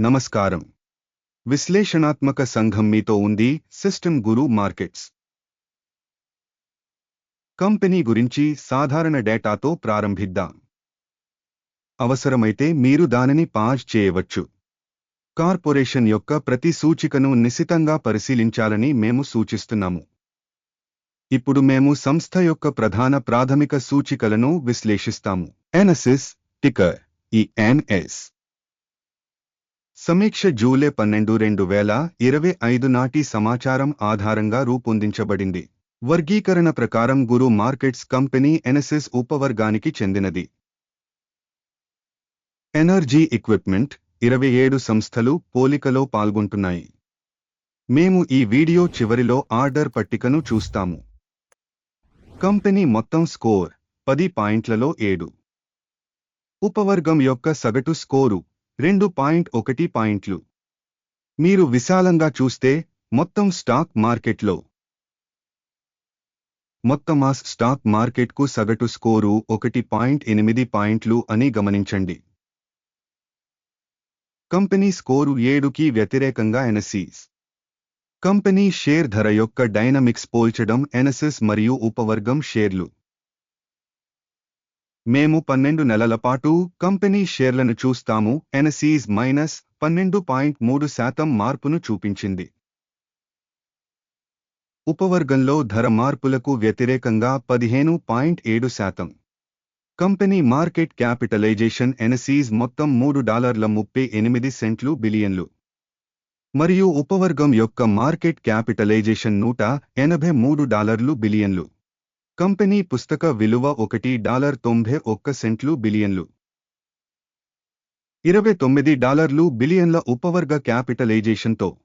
నమస్కారం. విశ్లేషణాత్మక సంఘం మీతో ఉంది సిస్టమ్ గురు మార్కెట్స్. కంపెనీ గురించి సాధారణ డేటాతో ప్రారంభిద్దాం. అవసరమైతే మీరు దానిని పాజ్ చేయవచ్చు. కార్పొరేషన్ యొక్క ప్రతి సూచికను నిశితంగా పరిశీలించాలని మేము సూచిస్తున్నాము. ఇప్పుడు మేము సంస్థ యొక్క ప్రధాన ప్రాథమిక సూచికలను విశ్లేషిస్తాము. ఎనసిస్ టికర్ ఈ ఎన్ఎస్ సమీక్ష జూలై పన్నెండు రెండు వేల ఇరవై ఐదు నాటి సమాచారం ఆధారంగా రూపొందించబడింది. వర్గీకరణ ప్రకారం గురు మార్కెట్స్ కంపెనీ ఎనసిస్ ఉపవర్గానికి చెందినది. ఎనర్జీ ఎక్విప్మెంట్ ఇరవై ఏడు సంస్థలు పోలికలో పాల్గొంటున్నాయి. మేము ఈ వీడియో చివరిలో ఆర్డర్ పట్టికను చూస్తాము. కంపెనీ మొత్తం స్కోర్ పది పాయింట్లలో ఏడు. ఉపవర్గం యొక్క సగటు స్కోరు రెండు పాయింట్ ఒకటి పాయింట్లు. మీరు విశాలంగా చూస్తే మొత్తం స్టాక్ మార్కెట్లో. మొత్తం ఆ స్టాక్ మార్కెట్కు సగటు స్కోరు ఒకటి పాయింట్ ఎనిమిది పాయింట్లు అని గమనించండి. కంపెనీ స్కోరు ఏడుకి వ్యతిరేకంగా ఎనసీస్ కంపెనీ షేర్ ధర యొక్క డైనమిక్స్ పోల్చడం ఎనసిస్ మరియు ఉపవర్గం షేర్లు. మేము పన్నెండు నెలల పాటు కంపెనీ షేర్లను చూస్తాము ఎనసీస్ మైనస్ పన్నెండు పాయింట్ మూడు శాతం మార్పును చూపించింది. ఉపవర్గంలో ధర మార్పులకు వ్యతిరేకంగా పదిహేను పాయింట్ ఏడు శాతం. కంపెనీ మార్కెట్ క్యాపిటలైజేషన్ ఎనసీస్ మొత్తం మూడు డాలర్ల ముప్పై ఎనిమిది సెంట్లు బిలియన్లు. మరియు ఉపవర్గం యొక్క మార్కెట్ క్యాపిటలైజేషన్ నూట ఎనభై మూడు డాలర్లు బిలియన్లు. కంపెనీ పుస్తక విలువ ఒకటి డాలర్ తొంభై ఒక్క సెంట్లు బిలియన్లు. ఇరవై తొమ్మిది డాలర్లు బిలియన్ల ఉపవర్గ క్యాపిటలైజేషన్తో.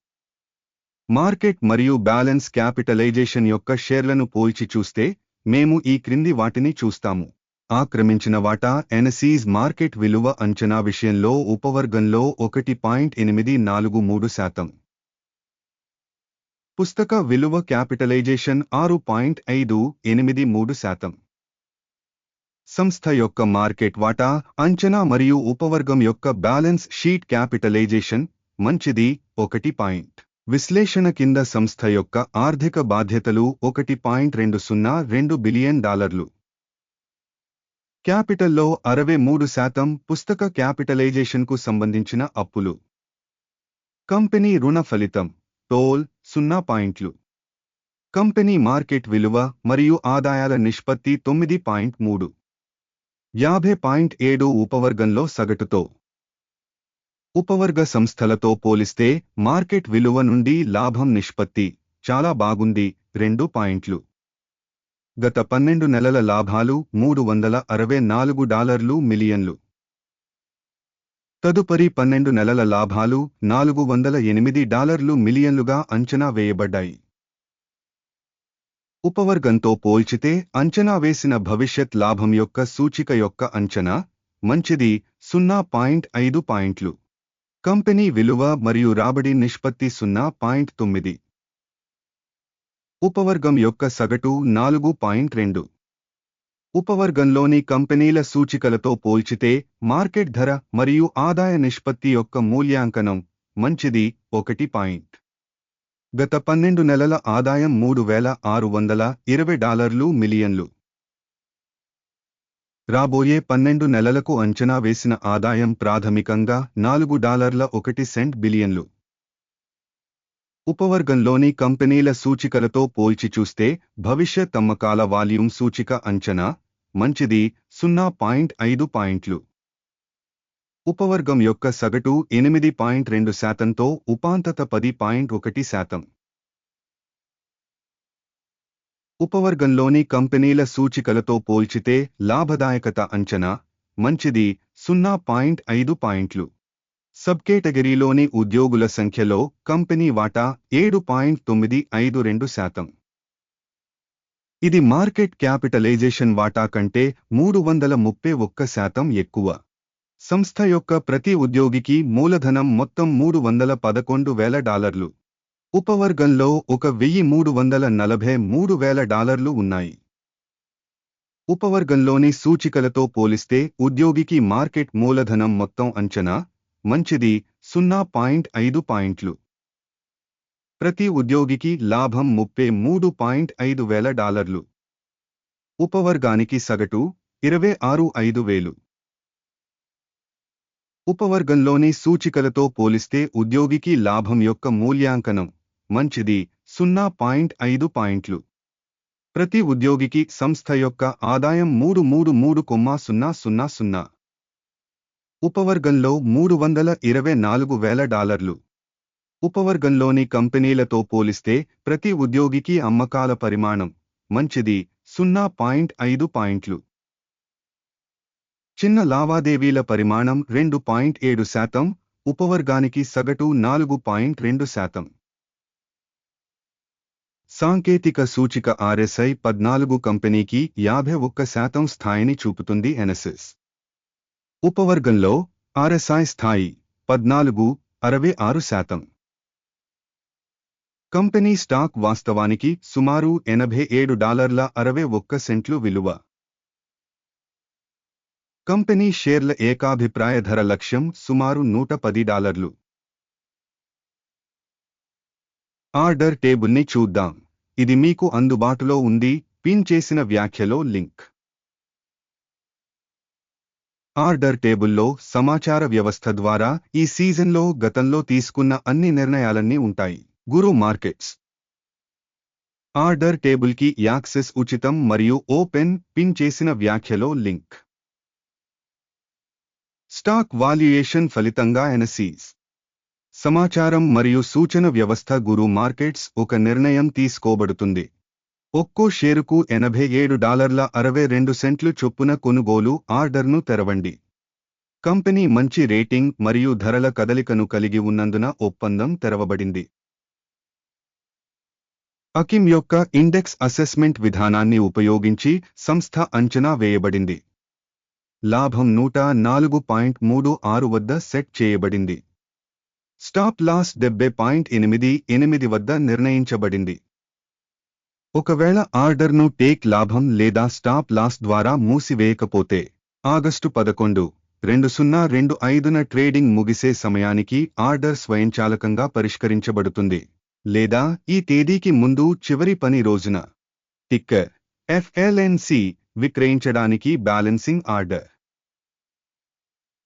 మార్కెట్ మరియు బ్యాలెన్స్ క్యాపిటలైజేషన్ యొక్క షేర్లను పోల్చి చూస్తే మేము ఈ క్రింది వాటిని చూస్తాము. ఆక్రమించిన వాటా ఎనసీజ్ మార్కెట్ విలువ అంచనా విషయంలో ఉపవర్గంలో ఒకటి పాయింట్ ఎనిమిది నాలుగు మూడు శాతం. పుస్తక విలువ క్యాపిటలైజేషన్ ఆరు పాయింట్ ఐదు ఎనిమిది మూడు శాతం. సంస్థ యొక్క మార్కెట్ వాటా అంచనా మరియు ఉపవర్గం యొక్క బ్యాలెన్స్ షీట్ క్యాపిటలైజేషన్ మంచిది ఒకటి పాయింట్. విశ్లేషణ కింద సంస్థ యొక్క ఆర్థిక బాధ్యతలు ఒకటి పాయింట్ రెండు సున్నా రెండు బిలియన్ డాలర్లు. క్యాపిటల్లో అరవై మూడు శాతం పుస్తక క్యాపిటలైజేషన్కు సంబంధించిన అప్పులు. కంపెనీ రుణ ఫలితం. టోల్ సున్నా పాయింట్లు. కంపెనీ మార్కెట్ విలువ మరియు ఆదాయాల నిష్పత్తి తొమ్మిది పాయింట్ మూడు. యాభై పాయింట్ ఏడు ఉపవర్గంలో సగటుతో. ఉపవర్గ సంస్థలతో పోలిస్తే మార్కెట్ విలువ నుండి లాభం నిష్పత్తి చాలా బాగుంది రెండు పాయింట్లు. గత పన్నెండు నెలల లాభాలు మూడు వందల అరవై నాలుగు డాలర్లు మిలియన్లు. తదుపరి పన్నెండు నెలల లాభాలు నాలుగు వందల ఎనిమిది డాలర్లు మిలియన్లుగా అంచనా వేయబడ్డాయి. ఉపవర్గంతో పోల్చితే అంచనా వేసిన భవిష్యత్ లాభం యొక్క సూచిక యొక్క అంచనా మంచిది సున్నా పాయింట్ ఐదు పాయింట్లు. కంపెనీ విలువ మరియు రాబడి నిష్పత్తి సున్నా పాయింట్ తొమ్మిది. ఉపవర్గం యొక్క సగటు నాలుగు పాయింట్ రెండు. ఉపవర్గంలోని కంపెనీల సూచికలతో పోల్చితే మార్కెట్ ధర మరియు ఆదాయ నిష్పత్తి యొక్క మూల్యాంకనం మంచిది. ఒకటి పాయింట్. గత పన్నెండు నెలల ఆదాయం మూడు వేల ఆరు వందల ఇరవై డాలర్లు మిలియన్లు. రాబోయే పన్నెండు నెలలకు అంచనా వేసిన ఆదాయం ప్రాథమికంగా నాలుగు డాలర్ల ఒకటి సెంట్ బిలియన్లు. ఉపవర్గంలోని కంపెనీల సూచికలతో పోల్చి చూస్తే భవిష్యత్ అమ్మకాల వాల్యూమ్ సూచిక అంచనా మంచిది సున్నా పాయింట్ ఐదు పాయింట్లు. ఉపవర్గం యొక్క సగటు ఎనిమిది పాయింట్ రెండు శాతంతో ఉపాంతత పది పాయింట్ ఒకటి శాతం. ఉపవర్గంలోని కంపెనీల సూచికలతో పోల్చితే లాభదాయకత అంచనా మంచిది సున్నా పాయింట్ ఐదు పాయింట్లు. సబ్ కేటగిరీలోని ఉద్యోగుల సంఖ్యలో కంపెనీ వాటా ఏడు పాయింట్ తొమ్మిది ఐదు రెండు శాతం. ఇది మార్కెట్ క్యాపిటలైజేషన్ వాటా కంటే మూడు వందల ముప్పై ఒక్క శాతం ఎక్కువ. సంస్థ యొక్క ప్రతి ఉద్యోగికి మూలధనం మొత్తం మూడు వందల పదకొండు వేల డాలర్లు. ఉపవర్గంలో ఒక వెయ్యి మూడు వందల నలభై మూడు వేల డాలర్లు ఉన్నాయి. ఉపవర్గంలోని సూచికలతో పోలిస్తే ఉద్యోగికి మార్కెట్ మూలధనం మొత్తం అంచనా మంచిది సున్నా పాయింట్ ఐదు పాయింట్లు. ప్రతి ఉద్యోగికి లాభం ముప్పై మూడు పాయింట్ ఐదు వేల డాలర్లు. ఉపవర్గానికి సగటు ఇరవై ఆరు ఐదు వేలు. ఉపవర్గంలోని సూచికలతో పోలిస్తే ఉద్యోగికి లాభం యొక్క మూల్యాంకనం మంచిది సున్నా పాయింట్ ఐదు పాయింట్లు. ప్రతి ఉద్యోగికి సంస్థ యొక్క ఆదాయం మూడు మూడు మూడు కొమ్మ సున్నా సున్నా సున్నా. ఉపవర్గంలో మూడు వందల ఇరవై నాలుగు వేల డాలర్లు. ఉపవర్గంలోని కంపెనీలతో పోలిస్తే ప్రతి ఉద్యోగికి అమ్మకాల పరిమాణం మంచిది సున్నా పాయింట్ ఐదు పాయింట్లు. చిన్న లావాదేవీల పరిమాణం రెండు పాయింట్ ఏడు శాతం ఉపవర్గానికి సగటు నాలుగు పాయింట్ రెండు శాతం. సాంకేతిక సూచిక ఆర్ఎస్ఐ పద్నాలుగు కంపెనీకి యాభై ఒక్క శాతం స్థాయిని చూపుతుంది ఎనసిస్ ఉపవర్గంలో ఆర్ఎస్ఐ స్థాయి పద్నాలుగు అరవై ఆరు శాతం. కంపెనీ స్టాక్ వాస్తవానికి సుమారు ఎనభై ఏడు డాలర్ల అరవై ఒక్క సెంట్లు విలువ. కంపెనీ షేర్ల ఏకాభిప్రాయ ధర లక్ష్యం సుమారు నూట పది డాలర్లు. ఆర్డర్ టేబుల్ని చూద్దాం. ఇది మీకు అందుబాటులో ఉంది పిన్ చేసిన వ్యాఖ్యలో లింక్. ఆర్డర్ టేబుల్లో సమాచార వ్యవస్థ ద్వారా ఈ సీజన్లో గతంలో తీసుకున్న అన్ని నిర్ణయాలన్నీ ఉంటాయి. గురు మార్కెట్స్ ఆర్డర్ టేబుల్కి యాక్సెస్ ఉచితం మరియు ఓపెన్ పిన్ చేసిన వ్యాఖ్యలో లింక్. స్టాక్ వాల్యుయేషన్ ఫలితంగా ఎనసీస్ సమాచారం మరియు సూచన వ్యవస్థ గురు మార్కెట్స్ ఒక నిర్ణయం తీసుకోబడుతుంది. ఒక్కో షేరుకు ఎనభై ఏడు డాలర్ల అరవై రెండు సెంట్లు చొప్పున కొనుగోలు ఆర్డర్ను తెరవండి. కంపెనీ మంచి రేటింగ్ మరియు ధరల కదలికను కలిగి ఉన్నందున ఒప్పందం తెరవబడింది. అకిమ్ యొక్క ఇండెక్స్ అసెస్మెంట్ విధానాన్ని ఉపయోగించి సంస్థ అంచనా వేయబడింది. లాభం నూట నాలుగు పాయింట్ మూడు ఆరు వద్ద సెట్ చేయబడింది. స్టాప్ లాస్ డెబ్బై పాయింట్ ఎనిమిది ఎనిమిది వద్ద నిర్ణయించబడింది. ఒకవేళ ఆర్డర్ను టేక్ లాభం లేదా స్టాప్ లాస్ ద్వారా మూసివేయకపోతే ఆగస్టు పదకొండు రెండు సున్నా రెండు ఐదున ట్రేడింగ్ ముగిసే సమయానికి ఆర్డర్ స్వయంచాలకంగా పరిష్కరించబడుతుంది. లేదా ఈ తేదీకి ముందు చివరి పని రోజున. టిక్కర్ ఎఫ్ఎల్ఎన్సి విక్రయించడానికి బ్యాలెన్సింగ్ ఆర్డర్.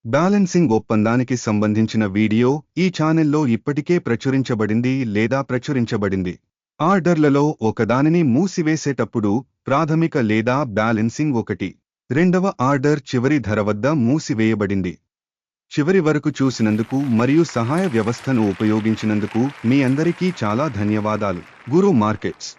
బ్యాలెన్సింగ్ ఒప్పందానికి సంబంధించిన వీడియో ఈ ఛానెల్లో ఇప్పటికే ప్రచురించబడింది లేదా ప్రచురించబడింది. ఆర్డర్లలో ఒకదానిని మూసివేసేటప్పుడు ప్రాథమిక లేదా బ్యాలెన్సింగ్ ఒకటి. రెండవ ఆర్డర్ చివరి ధర వద్ద మూసివేయబడింది. చివరి వరకు చూసినందుకు మరియు సహాయ వ్యవస్థను ఉపయోగించినందుకు మీ అందరికీ చాలా ధన్యవాదాలు. గురు మార్కెట్స్.